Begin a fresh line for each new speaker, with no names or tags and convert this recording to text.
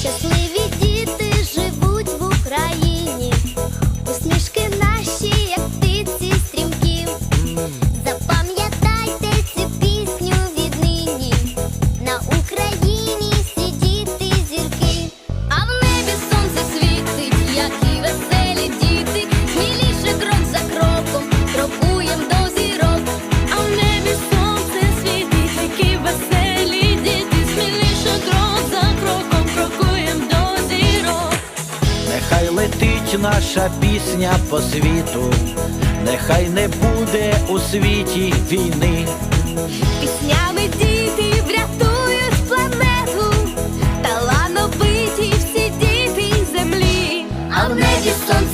Щасливі діти живуть в Україні.
Нехай летить наша пісня по світу, нехай не буде у світі війни.
Піснями діти врятують планету, талановиті всі діти землі,
а в небі сонце.